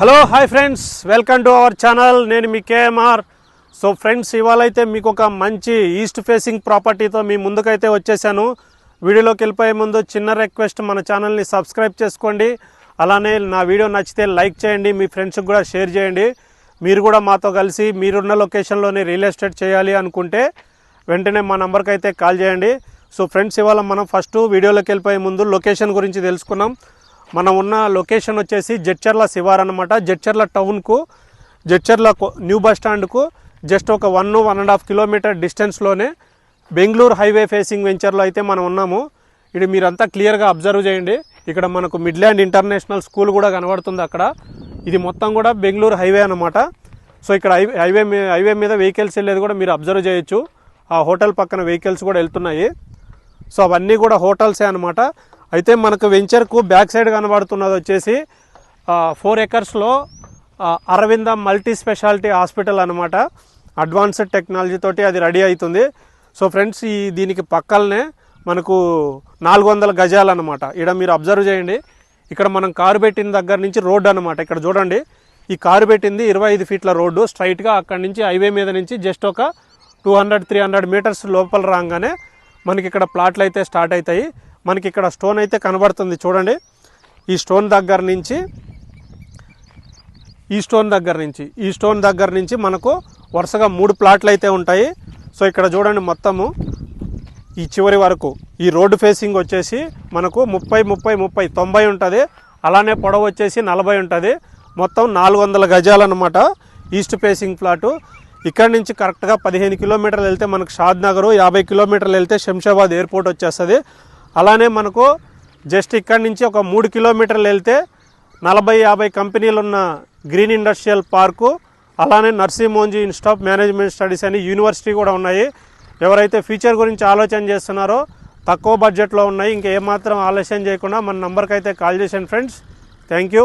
Hello hi friends welcome to our channel నేను మీ KMR so friends ఇవాళ అయితే మీకు ఒక మంచి ఈస్ట్ ఫేసింగ్ ప్రాపర్టీతో మీ ముందుకైతే వచ్చేసాను. వీడియోలోకి వెళ్ళిపోయే ముందు చిన్న రిక్వెస్ట్ మన ఛానల్ని సబ్స్క్రైబ్ చేసుకోండి. అలానే నా వీడియో నచ్చితే లైక్ చేయండి మీ ఫ్రెండ్స్కి కూడా షేర్ చేయండి. మీరు కూడా మాతో కలిసి మీరున్న లొకేషన్లోనే రియల్ ఎస్టేట్ చేయాలి అనుకుంటే వెంటనే మా నెంబర్కి అయితే కాల్ చేయండి. సో ఫ్రెండ్స్ ఇవాళ మనం ఫస్ట్ వీడియోలోకి వెళ్ళిపోయే ముందు లొకేషన్ గురించి తెలుసుకున్నాం. మనం ఉన్న లొకేషన్ వచ్చేసి జడ్చర్ల శివార్ అనమాట జడ్చర్ల టౌన్కు జడ్చర్ల న్యూ బస్ స్టాండ్కు జస్ట్ ఒక one one and half kilometre డిస్టెన్స్లోనే Bengaluru highway facing వెంచర్లో అయితే మనం ఉన్నాము. ఇది మీరంతా క్లియర్గా అబ్జర్వ్ చేయండి. ఇక్కడ మనకు మిడ్ల్యాండ్ ఇంటర్నేషనల్ స్కూల్ కూడా కనబడుతుంది అక్కడ. ఇది మొత్తం కూడా బెంగళూరు హైవే అనమాట సో ఇక్కడ హైవే హైవే మీ- హైవే మీద వెహికల్స్ వెళ్ళేది కూడా మీరు అబ్జర్వ్ చేయొచ్చు. ఆ హోటల్ పక్కన వెహికల్స్ కూడా వెళ్తున్నాయి. సో అవన్నీ కూడా హోటల్సే అనమాట అయితే మనకు వెంచర్కు బ్యాక్ సైడ్ కనబడుతున్నది వచ్చేసి ఫోర్ ఎకర్స్లో అరవింద మల్టీ స్పెషాలిటీ హాస్పిటల్ అనమాట అడ్వాన్స్డ్ టెక్నాలజీ తోటి అది రెడీ అవుతుంది. సో ఫ్రెండ్స్ ఈ దీనికి పక్కలనే మనకు నాలుగు వందల గజాలు అనమాట ఇక్కడ మీరు అబ్జర్వ్ చేయండి. ఇక్కడ మనం కారు పెట్టిన దగ్గర నుంచి రోడ్డు అనమాట ఇక్కడ చూడండి. ఈ కారు పెట్టింది ఇరవై ఐదు ఫీట్ల రోడ్డు. స్ట్రైట్గా అక్కడి నుంచి హైవే మీద నుంచి జస్ట్ ఒక two hundred three hundred meters లోపల రాగానే మనకి ఇక్కడ ప్లాట్లు అయితే స్టార్ట్ అవుతాయి. మనకి ఇక్కడ స్టోన్ అయితే కనబడుతుంది. చూడండి. ఈ స్టోన్ దగ్గర నుంచి ఈ స్టోన్ దగ్గర నుంచి ఈ స్టోన్ దగ్గర నుంచి మనకు వరుసగా మూడు ప్లాట్లు అయితే ఉంటాయి. సో ఇక్కడ చూడండి మొత్తము. ఈ చివరి వరకు ఈ రోడ్డు ఫేసింగ్ వచ్చేసి మనకు ముప్పై ముప్పై ముప్పై తొంభై ఉంటుంది. అలానే పొడవు వచ్చేసి నలభై ఉంటుంది. మొత్తం నాలుగు వందల గజాలన్నమాట ఈస్ట్ ఫేసింగ్ ప్లాటు ఇక్కడ నుంచి కరెక్ట్గా పదిహేను కిలోమీటర్లు వెళ్తే మనకు షాద్ నగరు యాభై కిలోమీటర్లు వెళ్తే శంషాబాద్ ఎయిర్పోర్ట్ వచ్చేస్తుంది. అలానే మనకు జస్ట్ ఇక్కడ నుంచి ఒక మూడు కిలోమీటర్లు వెళ్తే నలభై యాభై కంపెనీలు ఉన్న గ్రీన్ ఇండస్ట్రియల్ పార్కు అలానే Narsee Monjee institute of management studies అని యూనివర్సిటీ కూడా ఉన్నాయి. ఎవరైతే ఫ్యూచర్ గురించి ఆలోచన చేస్తున్నారో తక్కువ బడ్జెట్లో ఉన్నాయి. ఇంకా ఏమాత్రం ఆలస్యం చేయకుండా మన నంబర్కి అయితే కాల్ చేసాను ఫ్రెండ్స్. Thank you.